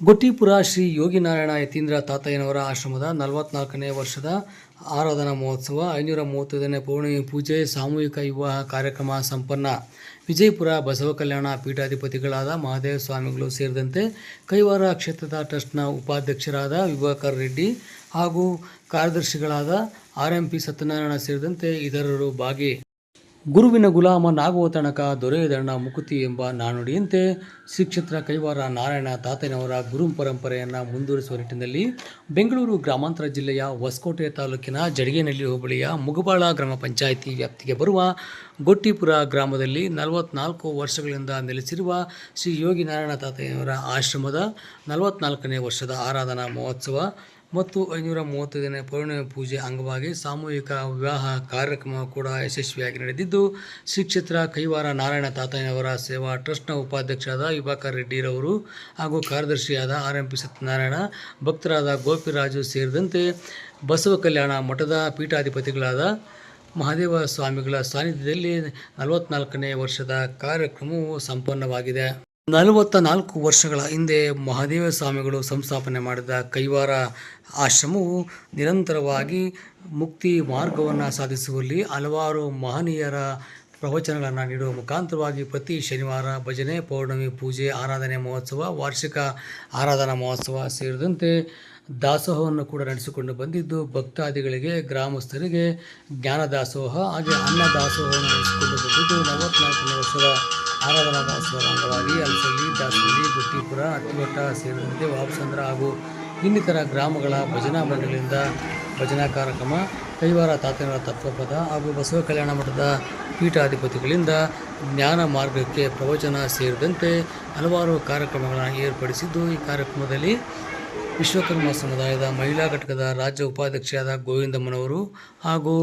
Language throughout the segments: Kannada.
ಗೊಟ್ಟಿಪುರ ಶ್ರೀ ಯೋಗಿನಾರಾಯಣ ಯತೀಂದ್ರ ತಾತಯ್ಯನವರ ಆಶ್ರಮದ ನಲವತ್ನಾಲ್ಕನೇ ವರ್ಷದ ಆರಾಧನಾ ಮಹೋತ್ಸವ ಐನೂರ ಮೂವತ್ತೈದನೇ ಪೌರ್ಣಿಮೆ ಪೂಜೆ, ಸಾಮೂಹಿಕ ವಿವಾಹ ಕಾರ್ಯಕ್ರಮ ಸಂಪನ್ನ. ವಿಜಯಪುರ ಬಸವ ಕಲ್ಯಾಣ ಪೀಠಾಧಿಪತಿಗಳಾದ ಮಹಾದೇವ ಸ್ವಾಮಿಗಳು ಸೇರಿದಂತೆ ಕೈವಾರ ಕ್ಷೇತ್ರದ ಟ್ರಸ್ಟ್ನ ಉಪಾಧ್ಯಕ್ಷರಾದ ವಿಭಾಕರ್ ರೆಡ್ಡಿ ಹಾಗೂ ಕಾರ್ಯದರ್ಶಿಗಳಾದ ಆರ್ ಎಂ ಪಿ ಸತ್ಯನಾರಾಯಣ ಸೇರಿದಂತೆ ಇತರರು ಭಾಗಿ ಗುರುವಿನ ಗುಲಾಮ ನಾಗುವ ತನಕ ದೊರೆಯದಣ್ಣ ಮುಕುತಿ ಎಂಬ ನಾನುಡಿಯಂತೆ ಶ್ರೀ ಕ್ಷೇತ್ರ ಕೈವಾರ ನಾರಾಯಣ ತಾತನವರ ಗುರು ಪರಂಪರೆಯನ್ನು ಮುಂದುವರಿಸುವ ನಿಟ್ಟಿನಲ್ಲಿ ಬೆಂಗಳೂರು ಗ್ರಾಮಾಂತರ ಜಿಲ್ಲೆಯ ಹೊಸಕೋಟೆ ತಾಲೂಕಿನ ಜಡಗೇನಹಳ್ಳಿ ಹೋಬಳಿಯ ಮುಗಬಾಳ ಗ್ರಾಮ ಪಂಚಾಯಿತಿ ವ್ಯಾಪ್ತಿಗೆ ಬರುವ ಗೊಟ್ಟಿಪುರ ಗ್ರಾಮದಲ್ಲಿ ನಲವತ್ನಾಲ್ಕು ವರ್ಷಗಳಿಂದ ನೆಲೆಸಿರುವ ಶ್ರೀ ಯೋಗಿ ನಾರಾಯಣ ತಾತಯ್ಯನವರ ಆಶ್ರಮದ ನಲವತ್ನಾಲ್ಕನೇ ವರ್ಷದ ಆರಾಧನಾ ಮಹೋತ್ಸವ ಮತ್ತು ಐನೂರ ಮೂವತ್ತೈದನೇ ಪೌರ್ಣಿಮೆ ಪೂಜೆ ಅಂಗವಾಗಿ ಸಾಮೂಹಿಕ ವಿವಾಹ ಕಾರ್ಯಕ್ರಮ ಕೂಡ ಯಶಸ್ವಿಯಾಗಿ ನಡೆದಿದ್ದು, ಶ್ರೀ ಕ್ಷೇತ್ರ ಕೈವಾರ ನಾರಾಯಣ ತಾತಯ್ಯನವರ ಸೇವಾ ಟ್ರಸ್ಟ್ನ ಉಪಾಧ್ಯಕ್ಷರಾದ ವಿಭಾಕರ್ ರೆಡ್ಡಿರವರು ಹಾಗೂ ಕಾರ್ಯದರ್ಶಿಯಾದ ಆರ್ ಎಂ ಪಿ ಸತ್ಯನಾರಾಯಣ, ಭಕ್ತರಾದ ಗೋಪಿರಾಜು ಸೇರಿದಂತೆ ಬಸವ ಕಲ್ಯಾಣ ಮಠದ ಪೀಠಾಧಿಪತಿಗಳಾದ ಮಹಾದೇವ ಸ್ವಾಮಿಗಳ ಸಾನ್ನಿಧ್ಯದಲ್ಲಿ ನಲವತ್ನಾಲ್ಕನೇ ವರ್ಷದ ಕಾರ್ಯಕ್ರಮವು ಸಂಪನ್ನವಾಗಿದೆ. ನಲವತ್ತ ನಾಲ್ಕು ವರ್ಷಗಳ ಹಿಂದೆ ಮಹಾದೇವ ಸ್ವಾಮಿಗಳು ಸಂಸ್ಥಾಪನೆ ಮಾಡಿದ ಕೈವಾರ ಆಶ್ರಮವು ನಿರಂತರವಾಗಿ ಮುಕ್ತಿ ಮಾರ್ಗವನ್ನು ಸಾಧಿಸುವಲ್ಲಿ ಹಲವಾರು ಮಹನೀಯರ ಪ್ರವಚನಗಳನ್ನು ನೀಡುವ ಮುಖಾಂತರವಾಗಿ ಪ್ರತಿ ಶನಿವಾರ ಭಜನೆ, ಪೌರ್ಣಮಿ, ಪೂಜೆ, ಆರಾಧನೆ ಮಹೋತ್ಸವ, ವಾರ್ಷಿಕ ಆರಾಧನಾ ಮಹೋತ್ಸವ ಸೇರಿದಂತೆ ದಾಸೋಹವನ್ನು ಕೂಡ ನಡೆಸಿಕೊಂಡು ಬಂದಿದ್ದು ಭಕ್ತಾದಿಗಳಿಗೆ, ಗ್ರಾಮಸ್ಥರಿಗೆ ಜ್ಞಾನ ದಾಸೋಹ ಹಾಗೆ ಅನ್ನ ದಾಸೋಹವನ್ನು ನಡೆಸಿಕೊಂಡು ಬಂದಿದ್ದು ನಲವತ್ನಾಲ್ಕನೇ ವರ್ಷದ ಆರಾಧನಾ ದಾಸೋಹರ ಅಂಗವಾಗಿ ಅಲಸಳ್ಳಿ ದಾಸಹಳ್ಳಿ ಗುಟ್ಟಿಪುರ ಅತ್ತಿಮಠ ಸೇರಿದಂತೆ ವಾಪಸಂದ್ರ ಹಾಗೂ ಇನ್ನಿತರ ಗ್ರಾಮಗಳ ಭಜನಾ ಮಂಡಳಿಯಿಂದ ಭಜನಾ ಕಾರ್ಯಕ್ರಮ, ಕೈವಾರ ತಾತನಗಳ ತತ್ವಪದ ಹಾಗೂ ಬಸವ ಕಲ್ಯಾಣ ಮಠದ ಪೀಠಾಧಿಪತಿಗಳಿಂದ ಜ್ಞಾನ ಮಾರ್ಗಕ್ಕೆ ಪ್ರವಚನ ಸೇರಿದಂತೆ ಹಲವಾರು ಕಾರ್ಯಕ್ರಮಗಳನ್ನು ಏರ್ಪಡಿಸಿದ್ದು, ಈ ಕಾರ್ಯಕ್ರಮದಲ್ಲಿ ವಿಶ್ವಕರ್ಮ ಸಮುದಾಯದ ಮಹಿಳಾ ಘಟಕದ ರಾಜ್ಯ ಉಪಾಧ್ಯಕ್ಷರಾದ ಗೋವಿಂದಮ್ಮನವರು ಹಾಗೂ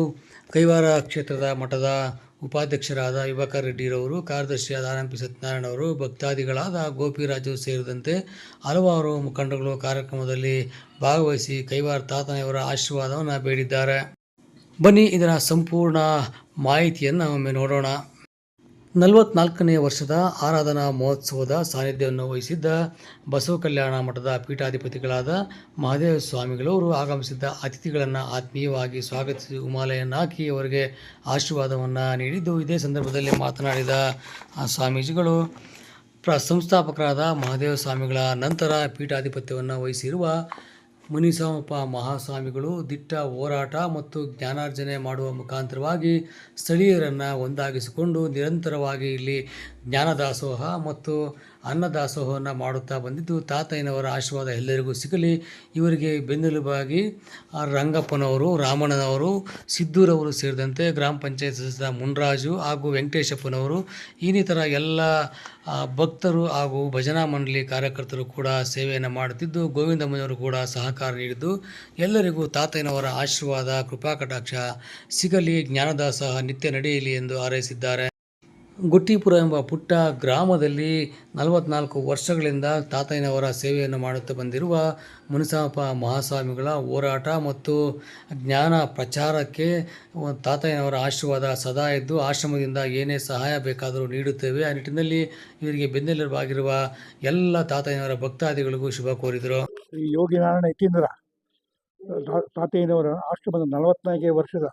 ಕೈವಾರ ಕ್ಷೇತ್ರದ ಮಠದ ಉಪಾಧ್ಯಕ್ಷರಾದ ಯುವಕರ್ ರೆಡ್ಡಿರವರು ಕಾರ್ಯದರ್ಶಿಯಾದ ಆರ್ ಎಂ ಪಿ ಸತ್ಯನಾರಾಯಣ ಅವರು, ಭಕ್ತಾದಿಗಳಾದ ಗೋಪಿರಾಜು ಸೇರಿದಂತೆ ಹಲವಾರು ಮುಖಂಡಗಳು ಕಾರ್ಯಕ್ರಮದಲ್ಲಿ ಭಾಗವಹಿಸಿ ಕೈವಾರ ತಾತನೆಯವರ ಆಶೀರ್ವಾದವನ್ನು ಬೇಡಿದ್ದಾರೆ. ಬನ್ನಿ ಇದರ ಸಂಪೂರ್ಣ ಮಾಹಿತಿಯನ್ನು ಒಮ್ಮೆ ನೋಡೋಣ. ನಲವತ್ನಾಲ್ಕನೇ ವರ್ಷದ ಆರಾಧನಾ ಮಹೋತ್ಸವದ ಸಾನ್ನಿಧ್ಯವನ್ನು ವಹಿಸಿದ್ದ ಬಸವ ಕಲ್ಯಾಣ ಮಠದ ಪೀಠಾಧಿಪತಿಗಳಾದ ಮಹಾದೇವ ಸ್ವಾಮಿಗಳವರು ಆಗಮಿಸಿದ್ದ ಅತಿಥಿಗಳನ್ನು ಆತ್ಮೀಯವಾಗಿ ಸ್ವಾಗತಿಸಿ ಉಮಾಲೆಯನ್ನು ಹಾಕಿ ಅವರಿಗೆ ಆಶೀರ್ವಾದವನ್ನು ನೀಡಿದ್ದು. ಇದೇ ಸಂದರ್ಭದಲ್ಲಿ ಮಾತನಾಡಿದ ಸ್ವಾಮೀಜಿಗಳು ಪ್ರ ಸಂಸ್ಥಾಪಕರಾದ ಮಹಾದೇವ ಸ್ವಾಮಿಗಳ ನಂತರ ಪೀಠಾಧಿಪತ್ಯವನ್ನು ವಹಿಸಿರುವ ಮುನಿಸಾಮಪ್ಪ ಮಹಾಸ್ವಾಮಿಗಳು ದಿಟ್ಟ ಹೋರಾಟ ಮತ್ತು ಜ್ಞಾನಾರ್ಜನೆ ಮಾಡುವ ಮುಖಾಂತರವಾಗಿ ಸ್ಥಳೀಯರನ್ನು ಒಂದಾಗಿಸಿಕೊಂಡು ನಿರಂತರವಾಗಿ ಇಲ್ಲಿ ಜ್ಞಾನದಾಸೋಹ ಮತ್ತು ಅನ್ನದಾಸೋಹವನ್ನು ಮಾಡುತ್ತಾ ಬಂದಿದ್ದು, ತಾತಯ್ಯನವರ ಆಶೀರ್ವಾದ ಎಲ್ಲರಿಗೂ ಸಿಗಲಿ. ಇವರಿಗೆ ಬೆನ್ನೆಲುಬಾಗಿ ರಂಗಪ್ಪನವರು, ರಾಮಣ್ಣನವರು, ಸಿದ್ದೂರವರು ಸೇರಿದಂತೆ ಗ್ರಾಮ ಪಂಚಾಯತ್ ಸದಸ್ಯ ಮುನ್ರಾಜು ಹಾಗೂ ವೆಂಕಟೇಶಪ್ಪನವರು, ಇನ್ನಿತರ ಎಲ್ಲ ಭಕ್ತರು ಹಾಗೂ ಭಜನಾ ಮಂಡಳಿ ಕಾರ್ಯಕರ್ತರು ಕೂಡ ಸೇವೆಯನ್ನು ಮಾಡುತ್ತಿದ್ದು, ಗೋವಿಂದಮ್ಮನವರು ಕೂಡ ಸಹಕಾರ ನೀಡಿದ್ದು, ಎಲ್ಲರಿಗೂ ತಾತಯ್ಯನವರ ಆಶೀರ್ವಾದ ಕೃಪಾ ಕಟಾಕ್ಷ ಸಿಗಲಿ. ಜ್ಞಾನದಾಸೋಹ ನಿತ್ಯ ನಡೆಯಲಿ ಎಂದು ಹಾರೈಸಿದ್ದಾರೆ. ಗುಟ್ಟಿಪುರ ಎಂಬ ಪುಟ್ಟ ಗ್ರಾಮದಲ್ಲಿ ನಲವತ್ನಾಲ್ಕು ವರ್ಷಗಳಿಂದ ತಾತಯ್ಯನವರ ಸೇವೆಯನ್ನು ಮಾಡುತ್ತಾ ಬಂದಿರುವ ಮುನಿಸಾಪ ಮಹಾಸ್ವಾಮಿಗಳ ಹೋರಾಟ ಮತ್ತು ಜ್ಞಾನ ಪ್ರಚಾರಕ್ಕೆ ತಾತಯ್ಯನವರ ಆಶೀರ್ವಾದ ಸದಾ ಇದ್ದು ಆಶ್ರಮದಿಂದ ಏನೇ ಸಹಾಯ ಬೇಕಾದರೂ ನೀಡುತ್ತೇವೆ. ಆ ನಿಟ್ಟಿನಲ್ಲಿ ಇವರಿಗೆ ಬೆನ್ನೆಲುಬಾಗಿರುವ ಎಲ್ಲ ತಾತಯ್ಯನವರ ಭಕ್ತಾದಿಗಳಿಗೂ ಶುಭ ಕೋರಿದರು. ಯೋಗಿನಾರಾಯಣ ಯತೀಂದ್ರ ತಾತಯ್ಯನವರ ಆಶ್ರಮದ ನಲವತ್ನಾಲ್ಕೇ ವರ್ಷದ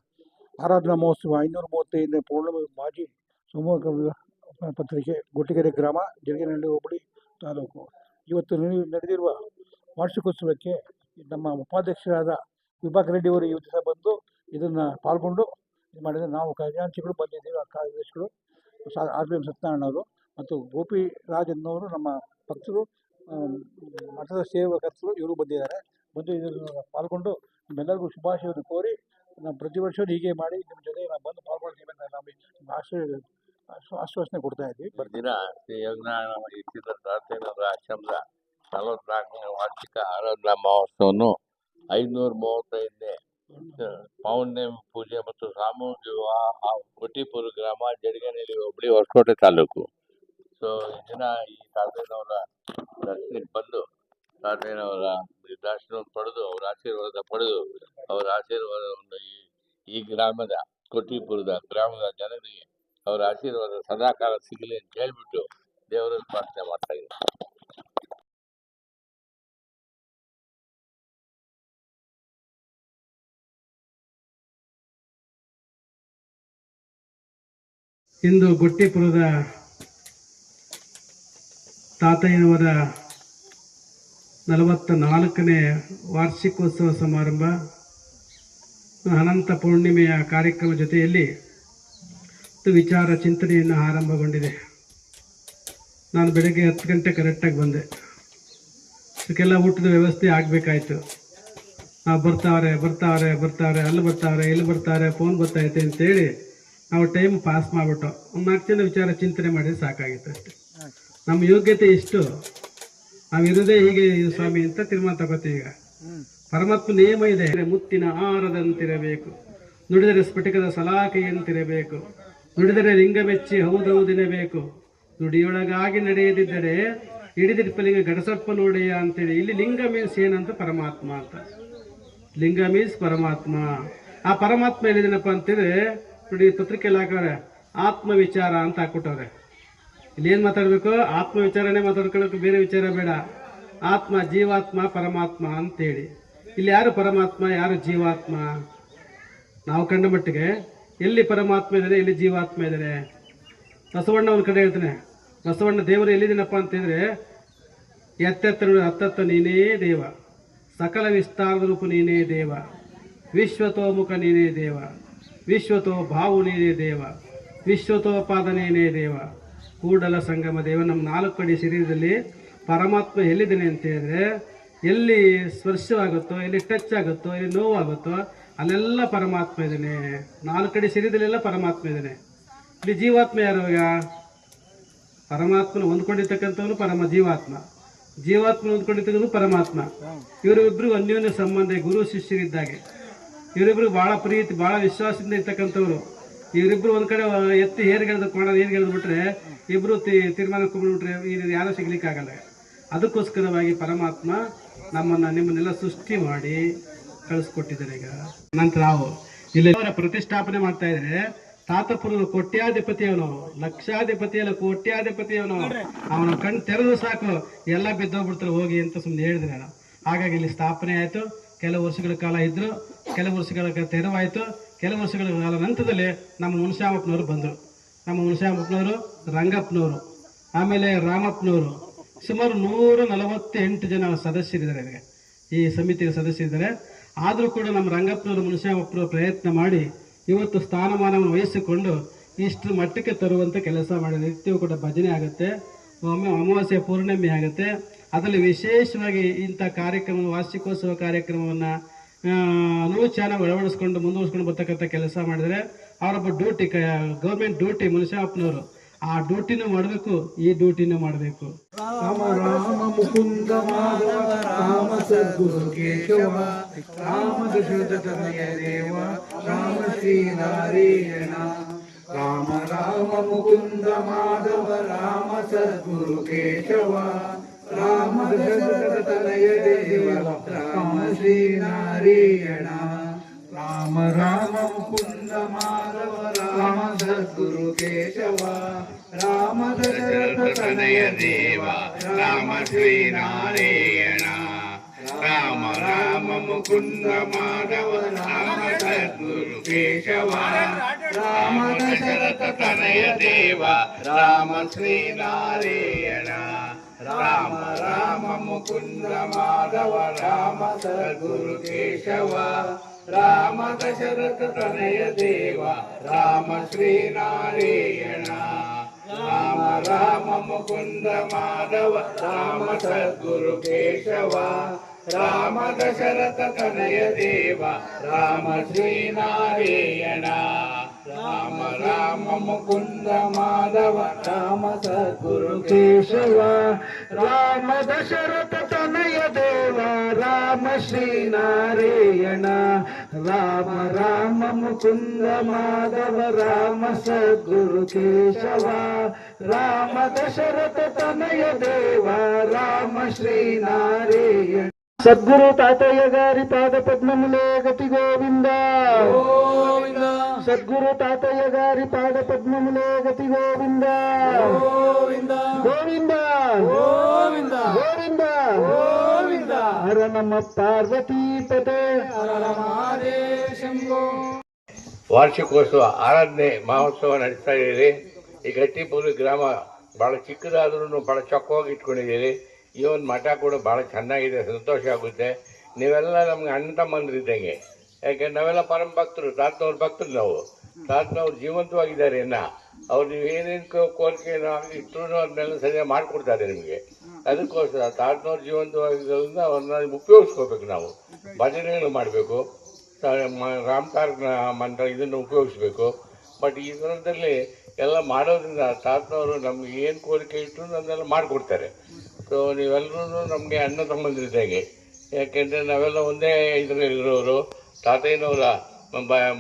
ಆರಾಧನಾ ಮಹೋತ್ಸವ ಐನೂರ ಮೂವತ್ತೈದನೇ ಪೌರ್ಣಮಿ ಮಾಜಿ ವಿವಾಹ ಪತ್ರಿಕೆ ಗುಟ್ಟಿಗೆರೆ ಗ್ರಾಮ ಜಡಗೇನಹಳ್ಳಿ ಹೋಬಳಿ ತಾಲೂಕು. ಇವತ್ತು ನಡೆದಿರುವ ವಾರ್ಷಿಕೋತ್ಸವಕ್ಕೆ ನಮ್ಮ ಉಪಾಧ್ಯಕ್ಷರಾದ ವಿಭಾಗ್ ರೆಡ್ಡಿ ಅವರು ಈ ದಿವಸ ಬಂದು ಇದನ್ನು ಪಾಲ್ಗೊಂಡು ಇದು ಮಾಡಿದರೆ ನಾವು ಖಜಾಂಚಿಗಳು, ಬಂದಿದ್ದೀವಿ ಆ ಕಾರ್ಯದರ್ಶಿಗಳು ಆರ್ ಬಿ ಎಂ ಸತ್ಯನಾರಾಯಣ ಅವರು ಮತ್ತು ಗೋಪಿ ರಾಜ್ ಅನ್ನೋರು ನಮ್ಮ ಭಕ್ತರು ಮಠದ ಸೇವಕರ್ತರು ಇವರು ಬಂದಿದ್ದಾರೆ. ಬಂದು ಇದನ್ನು ಪಾಲ್ಗೊಂಡು ನಿಮ್ಮೆಲ್ಲರಿಗೂ ಶುಭಾಶಯವನ್ನು ಕೋರಿ ನಾವು ಪ್ರತಿ ವರ್ಷವೂ ಹೀಗೆ ಮಾಡಿ ನಿಮ್ಮ ಜೊತೆ ನಾವು ಬಂದು ಪಾಲ್ಗೊಳ್ತೀವಿ ಅಂತ ನಮಗೆ ಆಶ್ರಯ ಆಶ್ವಾಸನೆ ಕೊಡ್ತಾ ಇದ್ದೀವಿ ಬರ್ತೀರಾ ಯೋಗನಾರಾಯಣ ಇಟ್ಟಿದ್ದ ತಾತಯ್ಯನವರ ಆಶ್ರಮದ ನಲವತ್ನಾಲ್ಕನೇ ವಾರ್ಷಿಕ ಆರಾಧನಾ ಮಹೋತ್ಸವವನ್ನು ಐದುನೂರ ಮೂವತ್ತೈದನೇ ಪೌರ್ಣಿಮ, ಪೂಜೆ ಮತ್ತು ಸಾಮೂಹಿಕ ವಿವಾಹ ಕೊಟ್ಟಿಪುರ ಗ್ರಾಮ ಜಡಗನಹಳ್ಳಿ ಹೋಬಳಿ ಹೊಸಕೋಟೆ ತಾಲೂಕು. ಸೊ ಈ ದಿನ ಈ ತಾತಯ್ಯನವರ ದರ್ಶನಕ್ಕೆ ಬಂದು ತಾತಯ್ಯನವರ ದರ್ಶನ ಪಡೆದು, ಅವರ ಆಶೀರ್ವಾದ ಪಡೆದು, ಅವರ ಆಶೀರ್ವಾದವನ್ನು ಈ ಈ ಗ್ರಾಮದ ಕೊಟ್ಟಿಪುರದ ಗ್ರಾಮದ ಜನರಿಗೆ ಅವರ ಆಶೀರ್ವಾದ ಸದಾಕಾಲ ಸಿಗಲಿ ಅಂತ ಹೇಳಿಬಿಟ್ಟು ದೇವರಲ್ಲಿ ಪ್ರಾರ್ಥನೆ ಮಾಡ್ತಾ ಇದ್ದೀನಿ. ಇಂದು ಗೊಟ್ಟಿಪುರದ ತಾತಯ್ಯನವರ ನಲವತ್ತ ನಾಲ್ಕನೇ ವಾರ್ಷಿಕೋತ್ಸವ ಸಮಾರಂಭ, ಅನಂತ ಪೂರ್ಣಿಮೆಯ ಕಾರ್ಯಕ್ರಮ ಜೊತೆಯಲ್ಲಿ ವಿಚಾರ ಚಿಂತನೆಯನ್ನು ಆರಂಭಗೊಂಡಿದೆ. ನಾನು ಬೆಳಗ್ಗೆ ಹತ್ತು ಗಂಟೆ ಕರೆಕ್ಟಾಗಿ ಬಂದೆ. ಇದಕ್ಕೆಲ್ಲ ಊಟದ ವ್ಯವಸ್ಥೆ ಆಗಬೇಕಾಯ್ತು. ಆ ಬರ್ತಾವ್ರೆ ಬರ್ತಾವ್ರೆ ಬರ್ತಾವ್ರೆ ಅಲ್ಲಿ ಬರ್ತಾವ್ರೆ ಇಲ್ಲಿ ಬರ್ತಾರೆ ಫೋನ್ ಬರ್ತೈತೆ ಅಂತೇಳಿ ನಾವು ಟೈಮ್ ಪಾಸ್ ಮಾಡಿಬಿಟ್ಟು ಒಂದು ನಾಲ್ಕು ಜನ ವಿಚಾರ ಚಿಂತನೆ ಮಾಡಿ ಸಾಕಾಗಿತ್ತು ಅಷ್ಟೆ. ನಮ್ಮ ಯೋಗ್ಯತೆ ಇಷ್ಟು ನಾವು ಹೀಗೆ ಇದು ಸ್ವಾಮಿ ಅಂತ ತೀರ್ಮಾನ ತಗೋತೀವಿ ಈಗ. ಪರಮಾತ್ಮ ನಿಯಮ ಇದೆ. ಮುತ್ತಿನ ಆಹಾರದಂತಿರಬೇಕು ನುಡಿದರೆ ಸ್ಫಟಿಕದ ಸಲಾಕೆಯಂತಿರಬೇಕು ನುಡಿದರೆ ಲಿಂಗ ಮೆಚ್ಚಿ ಹೌದೌದಿನಬೇಕು ನುಡಿಯೊಳಗಾಗಿ ನಡೆಯದಿದ್ದರೆ ಹಿಡಿದಿರ್ಪಲಿಂಗ ಗಡಸಪ್ಪ ನೋಡೆಯ ಅಂತೇಳಿ. ಇಲ್ಲಿ ಲಿಂಗ ಮೀನ್ಸ್ ಏನಂತ ಪರಮಾತ್ಮ ಅಂತ. ಲಿಂಗ ಮೀನ್ಸ್ ಪರಮಾತ್ಮ. ಆ ಪರಮಾತ್ಮ ಎಲ್ಲಿದ್ದೀನಪ್ಪ ಅಂತಿದ್ರೆ ನೋಡಿ ಪತ್ರಿಕೆಯಲ್ಲಿ ಹಾಕವ್ರೆ ಆತ್ಮ ವಿಚಾರ ಅಂತ ಹಾಕ್ಬಿಟ್ಟವ್ರೆ ಇಲ್ಲಿ ಏನು ಮಾತಾಡಬೇಕು? ಆತ್ಮ ವಿಚಾರನೇ ಮಾತಾಡ್ಕೊಳ್ಳೋಕೆ ಬೇರೆ ವಿಚಾರ ಬೇಡ. ಆತ್ಮ ಜೀವಾತ್ಮ ಪರಮಾತ್ಮ ಅಂತೇಳಿ. ಇಲ್ಲಿ ಯಾರು ಪರಮಾತ್ಮ, ಯಾರು ಜೀವಾತ್ಮ? ನಾವು ಕಂಡ ಮಟ್ಟಿಗೆ ಎಲ್ಲಿ ಪರಮಾತ್ಮ ಇದ್ದಾನೆ ಎಲ್ಲಿ ಜೀವಾತ್ಮ ಇದ್ದಾನೆ ಬಸವಣ್ಣ ಒಂದು ಕಡೆ ಹೇಳ್ತಾನೆ, ಬಸವಣ್ಣ ದೇವರು ಎಲ್ಲಿದ್ದೀನಪ್ಪ ಅಂತಿದ್ರೆ ಎತ್ತೆತ್ತ ಹತ್ತತ್ತ ನೀನೇ ದೇವ, ಸಕಲ ವಿಸ್ತಾರದ ರೂಪ ನೀನೇ ದೇವ ವಿಶ್ವತೋಮುಖ ನೀನೇ ದೇವ, ವಿಶ್ವತೋ ಭಾವು ನೀನೇ ದೇವ ವಿಶ್ವತೋಪಾದ ನೀನೇ ದೇವ. ಕೂಡಲ ಸಂಗಮ ದೇವ, ನಮ್ಮ ನಾಲ್ಕು ಕಡೆ ಶರೀರದಲ್ಲಿ ಪರಮಾತ್ಮ ಎಲ್ಲಿದ್ದಾನೆ ಅಂತ ಹೇಳಿದ್ರೆ ಎಲ್ಲಿ ಸ್ಪರ್ಶವಾಗುತ್ತೋ, ಎಲ್ಲಿ ಟಚ್ ಆಗುತ್ತೋ, ಎಲ್ಲಿ ನೋವಾಗುತ್ತೋ ಅಲ್ಲೆಲ್ಲ ಪರಮಾತ್ಮ ಇದ್ದಾನೆ. ನಾಲ್ಕು ಕಡೆ ಶರೀರದಲ್ಲೆಲ್ಲ ಪರಮಾತ್ಮ ಇದ್ದಾನೆ. ಇಲ್ಲಿ ಜೀವಾತ್ಮ ಯಾರು ಇವಾಗ ಪರಮಾತ್ಮನ ಹೊಂದ್ಕೊಂಡಿರ್ತಕ್ಕಂಥವನು ಪರಮ ಜೀವಾತ್ಮ. ಜೀವಾತ್ಮ ಹೊಂದ್ಕೊಂಡಿರ್ತಕ್ಕಂಥ ಪರಮಾತ್ಮ. ಇವರಿಬ್ರು ಅನ್ಯೋನ್ಯ ಸಂಬಂಧ, ಗುರು ಶಿಷ್ಯರಿದ್ದಾಗೆ ಇವರಿಬ್ರು ಭಾಳ ಪ್ರೀತಿ ಭಾಳ ವಿಶ್ವಾಸದಿಂದ ಇರ್ತಕ್ಕಂಥವ್ರು. ಇವರಿಬ್ರು ಒಂದು ಕಡೆ ಎತ್ತಿ ಏರ್ಗೆಳ್ದು ಕೋಣ ಏನು ಬಿಟ್ರೆ ಇಬ್ರು ತಿ- ತೀರ್ಮಾನಕ್ಕೊಂಡ್ಬಿಟ್ರೆ ಇದು ಯಾರೂ ಸಿಗ್ಲಿಕ್ಕಾಗಲ್ಲ. ಅದಕ್ಕೋಸ್ಕರವಾಗಿ ಪರಮಾತ್ಮ ನಮ್ಮನ್ನು, ನಿಮ್ಮನ್ನೆಲ್ಲ ಸೃಷ್ಟಿ ಮಾಡಿ ಕಳಿಸ್ಕೊಟ್ಟಿದ್ದಾರೆ ಈಗ. ನಂತರ ನಾವು ಇಲ್ಲಿ ಅವರ ಪ್ರತಿಷ್ಠಾಪನೆ ಮಾಡ್ತಾ ಇದ್ರೆ ತಾತಪುರದ ಕೋಟ್ಯಾಧಿಪತಿ ಅವನು ಲಕ್ಷಾಧಿಪತಿ ಅಲ್ಲ ಕೋಟ್ಯಾಧಿಪತಿ ಅವನು ಅವನ ಕಣ್ ತೆರೆದು ಸಾಕು ಎಲ್ಲ ಬಿದ್ದೋಗ್ಬಿಡ್ತಾರೆ ಹೋಗಿ ಅಂತ ಸುಮ್ಮನೆ ಹೇಳಿದೆ ನಾನು ಹಾಗಾಗಿ ಇಲ್ಲಿ ಸ್ಥಾಪನೆ ಆಯಿತು. ಕೆಲವು ವರ್ಷಗಳ ಕಾಲ ಇದ್ರು ಕೆಲವು ವರ್ಷಗಳ ಕಾಲ ತೆರವಾಯಿತು. ಕೆಲವು ವರ್ಷಗಳ ಕಾಲ ನಂತರದಲ್ಲಿ ನಮ್ಮ ಹುಣಸಾಮಪ್ಪನವರು ಬಂದರು. ನಮ್ಮ ಹುಣಸಾಮಪ್ಪನವರು ರಂಗಪ್ಪನವರು ಆಮೇಲೆ ರಾಮಪ್ಪನವರು. ಸುಮಾರು ನೂರ ನಲವತ್ತೆಂಟು ಜನ ಸದಸ್ಯರಿದ್ದಾರೆ ಈ ಸಮಿತಿಯ ಸದಸ್ಯರಿದ್ದಾರೆ. ಆದರೂ ಕೂಡ ನಮ್ಮ ರಂಗಪ್ಪನವರು ಮುನ್ಶ್ಯಾಮಪ್ಪನವರು ಪ್ರಯತ್ನ ಮಾಡಿ ಇವತ್ತು ಸ್ಥಾನಮಾನವನ್ನು ವಹಿಸಿಕೊಂಡು ಇಷ್ಟು ಮಟ್ಟಕ್ಕೆ ತರುವಂಥ ಕೆಲಸ ಮಾಡಿದ ನಿತ್ಯವೂ ಕೂಡ ಭಜನೆ ಆಗುತ್ತೆ, ಒಮ್ಮೆ ಅಮಾವಾಸ್ಯೆ ಪೂರ್ಣಿಮೆ ಆಗುತ್ತೆ. ಅದರಲ್ಲಿ ವಿಶೇಷವಾಗಿ ಇಂಥ ಕಾರ್ಯಕ್ರಮ ವಾರ್ಷಿಕೋತ್ಸವ ಕಾರ್ಯಕ್ರಮವನ್ನು ಚೆನ್ನಾಗಿ ಅಳವಡಿಸ್ಕೊಂಡು, ಮುಂದುವರಿಸ್ಕೊಂಡು ಬರ್ತಕ್ಕಂಥ ಕೆಲಸ ಮಾಡಿದರೆ ಅವರೊಬ್ಬ ಡ್ಯೂಟಿ ಗೌರ್ಮೆಂಟ್ ಡ್ಯೂಟಿ ಮುನಿಷಪ್ಪನವರು ಆ ಡ್ಯೂಟಿನೂ ಮಾಡಬೇಕು ಈ ಡ್ಯೂಟಿನೂ ಮಾಡಬೇಕು ರಾಮ ರಾಮ ಮುಕುಂದ ಮಾಧವ ರಾಮ ಸದ್ಗುರು ಕೇಶವ ರಾಮ ದಶರಥ ತನಯ ದೇವ ರಾಮ ಶ್ರೀ ನಾರಾಯಣ ರಾಮ ರಾಮ ಮುಕುಂದ ಮಾಧವ ರಾಮ ಸದ್ಗುರು ಕೇಶವ ರಾಮ ದಶರಥ ತನಯ ದೇವ ರಾಮ ಶ್ರೀ ನಾರಾಯಣ రామ రామ ముకుంద మాధవ రామ సద్గురు కేశవ రామ దశరథ తనయ దేవ రామ శ్రీ నారాయణ. రామ రామ ముకుంద మాధవ రామ సద్గురు కేశవ రామ దశరథ తనయ దేవ రామ శ్రీ రామ రామ ముకుంద మాధవ రామ సద్గురు కేశవ రామ దశరథ తనయ దేవ రామ శ్రీనారాయణ. రామ రామ ముకుంద మాధవ రామ సద్గురు కేశవ రామ దశరథ తనయ దేవ రామ శ్రీనారాయణ. రామ రామ ముకుంద మాధవ రామ సద్గురు కేశవ రామ దశరథ తనయ దేవ రామ శ్రీనారాయణ రామ రామ ముకుంద మాధవ రామ సద్గురు కేశవ రామ దశరథ తనయ దేవ రామ శ్రీనారాయణ సద్గురు తాతయ్య గారి పాద పద్మములే గతి గోవింద ಸದ್ಗುರು ತಾತಯ್ಯ గారి పాద పద్మములే గతి గోవింద గోవింద గోవింద గోవింద గోవింద గోవింద హర నమ పార్వతీపదే ವಾರ್ಷಿಕೋತ್ಸವ ಆರಾಧನೆ ಮಹೋತ್ಸವ ನಡೆಸ್ತಾ ಇದ್ದೀರಿ ಈ ಗಟ್ಟಿಪುರಿ ಗ್ರಾಮ ಭಾಳ ಚಿಕ್ಕದಾದ್ರೂ ಭಾಳ ಚೊಕ್ಕವಾಗಿ ಇಟ್ಕೊಂಡಿದ್ದೀರಿ. ಈ ಒಂದು ಮಠ ಕೂಡ ಬಹಳ ಚೆನ್ನಾಗಿದೆ ಸಂತೋಷ ಆಗುತ್ತೆ. ನೀವೆಲ್ಲ ನಮ್ಗೆ ಅಣ್ಣ ತಮ್ಮಂದ್ರಿದ್ದಂಗೆ. ಯಾಕೆ ನಾವೆಲ್ಲ ಪರಮ ಭಕ್ತರು ತಾತನವ್ರ ಭಕ್ತರು ನಾವು. ತಾತನವ್ರು ಜೀವಂತವಾಗಿದ್ದಾರೆ ಇನ್ನ ಅವ್ರು ನೀವು ಏನೇನು ಕೋರಿಕೆ ಇಟ್ಟರು ಅದನ್ನೆಲ್ಲ ಸರಿಯಾಗಿ ಮಾಡಿಕೊಡ್ತಾರೆ ನಿಮಗೆ. ಅದಕ್ಕೋಸ್ಕರ ತಾತನವ್ರು ಜೀವಂತವಾಗಿದ್ದರಿಂದ ಅವ್ರನ್ನ ಉಪಯೋಗಿಸ್ಕೋಬೇಕು ನಾವು. ಭಜನೆಗಳು ಮಾಡಬೇಕು. ರಾಮತಾರಕ ಮಂತ್ರ ಇದನ್ನು ಉಪಯೋಗಿಸ್ಬೇಕು. ಬಟ್ ಈ ಸಂದರ್ಭದಲ್ಲಿ ಎಲ್ಲ ಮಾಡೋದ್ರಿಂದ ತಾತನವರು ನಮ್ಗೆ ಏನು ಕೋರಿಕೆ ಇಟ್ಟರು ಅದನ್ನೆಲ್ಲ ಮಾಡಿಕೊಡ್ತಾರೆ. ಸೊ ನೀವೆಲ್ಲರೂ ನಮಗೆ ಅಣ್ಣ ತಮ್ಮಂದಿರಿದ್ದಾಗೆ ಯಾಕೆಂದರೆ ನಾವೆಲ್ಲ ಒಂದೇ ಇದರಲ್ಲಿ ಇರೋರು. ತಾತಯ್ಯನವರ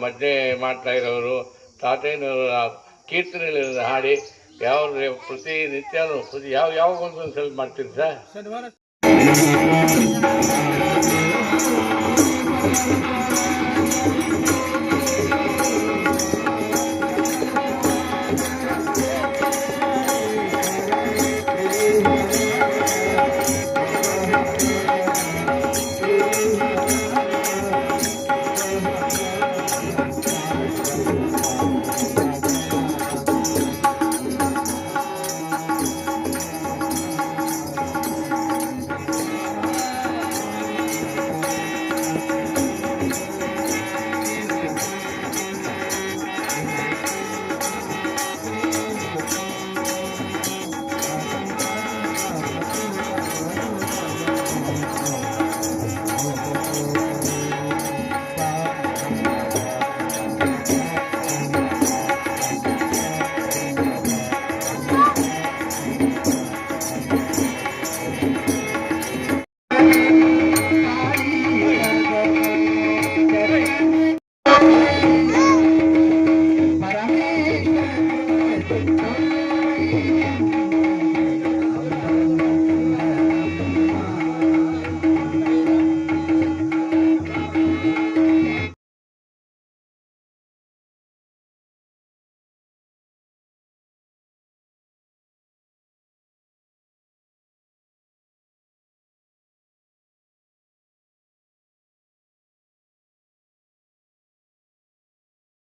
ಮಜ್ಜೆ ಮಾಡ್ತಾ ಇರೋರು, ತಾತಯ್ಯನವರ ಕೀರ್ತನೆಗಳನ್ನು ಹಾಡಿ ಯಾವ ಪ್ರತಿ ನಿತ್ಯನೂ, ಪ್ರತಿ ಯಾವ ಯಾವಾಗ ಒಂದು ಸಲ ಮಾಡ್ತೀರಿ ಸರ್?